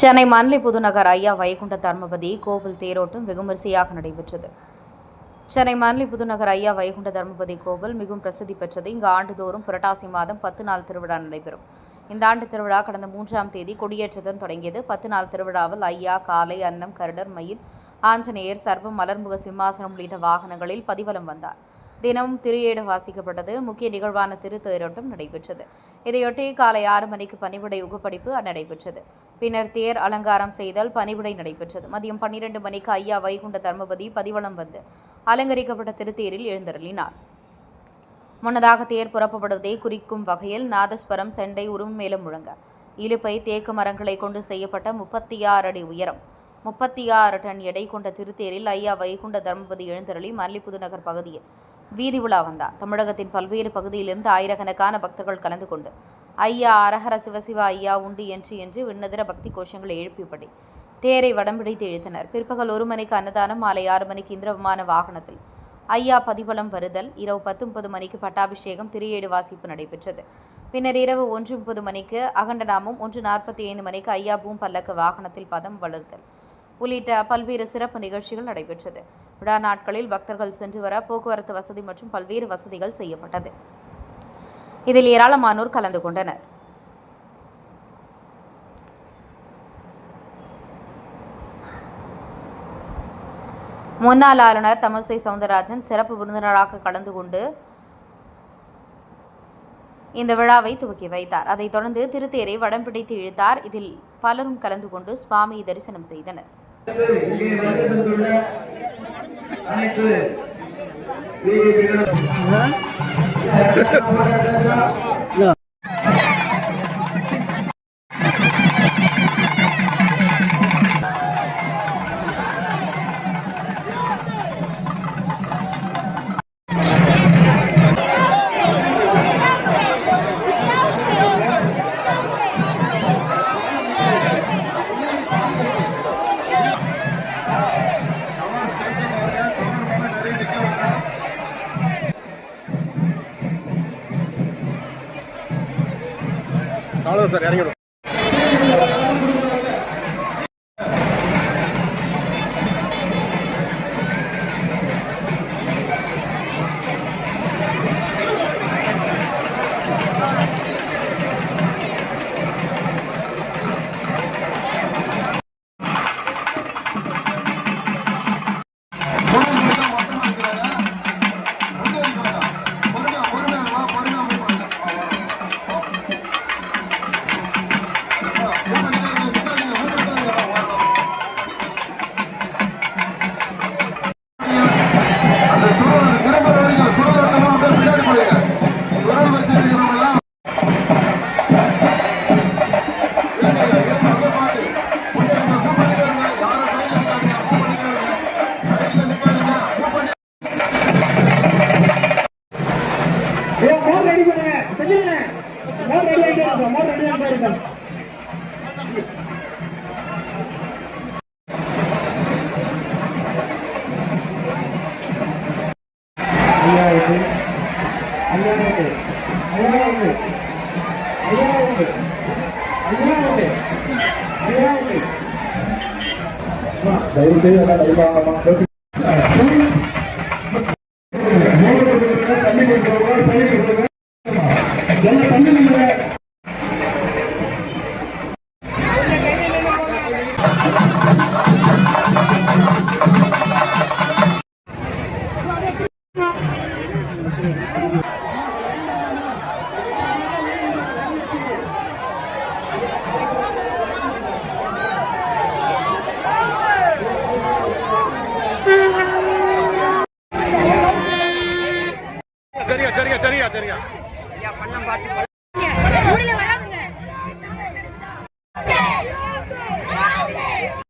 சென்னை மன்லி புதுநகர் ஐயா வைகுண்ட தர்மபதி கோவில் தேரோட்டம் வெகுமரிசையாக நடைபெற்றது. சென்னை மன்லி புதுநகர் ஐயா வைகுண்ட தர்மபதி கோவில் மிகவும் பிரசித்தி பெற்றது. இங்கு ஆண்டுதோறும் புரட்டாசி மாதம் பத்து நாள் திருவிழா நடைபெறும். இந்த ஆண்டு திருவிழா கடந்த மூன்றாம் தேதி கொடியேற்றத்துடன் தொடங்கியது. பத்து நாள் திருவிழாவில் ஐயா காலை அன்னம் கருடர் மயில் ஆஞ்சநேயர் சர்வம் மலர்முக சிம்மாசனம் உள்ளிட்ட வாகனங்களில் பதிவலம் வந்தார். தினமும் திருஏடு வாசிக்கப்பட்டது. முக்கிய நிகழ்வான திருத்தேரோட்டம் நடைபெற்றது. இதையொட்டி காலை ஆறு மணிக்கு பணிவிடை உகுப்படிப்பு நடைபெற்றது. பின்னர் தேர் அலங்காரம் செய்தல் பணிவிடை நடைபெற்றது. மதியம் பன்னிரண்டு மணிக்கு ஐயா வைகுண்ட தர்மபதி பதிவளம் வந்து அலங்கரிக்கப்பட்ட திருத்தேரில் எழுந்தருளினார். முன்னதாக தேர் புறப்படுவதை குறிக்கும் வகையில் நாதஸ்வரம் செண்டை உருமேலம் முழங்க. இலுப்பை தேக்கு மரங்களை கொண்டு செய்யப்பட்ட முப்பத்தி ஆறு அடி உயரம் முப்பத்தி ஆறு டன் எடை கொண்ட திருத்தேரில் ஐயா வைகுண்ட தர்மபதி எழுந்தருளி மல்லிப்புது நகர் பகுதியில் வீதி உலா வந்தார். தமிழகத்தின் பல்வேறு பகுதியிலிருந்து ஆயிரக்கணக்கான பக்தர்கள் கலந்து கொண்டு ஐயா அரஹர சிவசிவா ஐயா உண்டு என்று என்று விண்ணதிர பக்தி கோஷங்களை எழுப்பியபடி தேரை வடம்பிடித்து இழுத்தனர். பிற்பகல் ஒரு மணிக்கு அன்னதானம் மாலை ஆறு மணிக்கு இந்திர விமான வாகனத்தில். ஐயா பதிபலம் வருதல். இரவு பத்து முப்பது மணிக்கு பட்டாபிஷேகம் திரியேடு வாசிப்பு நடைபெற்றது. பின்னர் இரவு ஒன்று முப்பது மணிக்கு அகண்டநாமம் ஒன்று நாற்பத்தி ஐந்து மணிக்கு ஐயா பூம் பல்லக்கு வாகனத்தில் பதம் வளர்த்தல். உள்ளிட்ட பல்வேறு சிறப்பு நிகழ்ச்சிகள் நடைபெற்றது. விழா நாட்களில் பக்தர்கள் சென்று வர போக்குவரத்து வசதி மற்றும் பல்வேறு வசதிகள் செய்யப்பட்டது. இதில் ஏராளமானோர் கலந்து கொண்டனர். முன்னாள் ஆளுநர் தமிழிசை சவுந்தரராஜன் சிறப்பு விருந்தினராக கலந்து கொண்டு இந்த விழாவை துவக்கி வைத்தார். அதைத் தொடர்ந்து திருத்தேரை வடம் பிடித்து இழுத்தார். இதில் பலரும் கலந்து கொண்டு சுவாமியை தரிசனம் செய்தனர். அனைத்து அவ்வளோ சார் இறங்கிடும் பண்ணுங்க செஞ்சுருங்க மோர் ரெடி இருக்கும் மோர் இருக்கும் சரியா சரியா சரியா சரியா.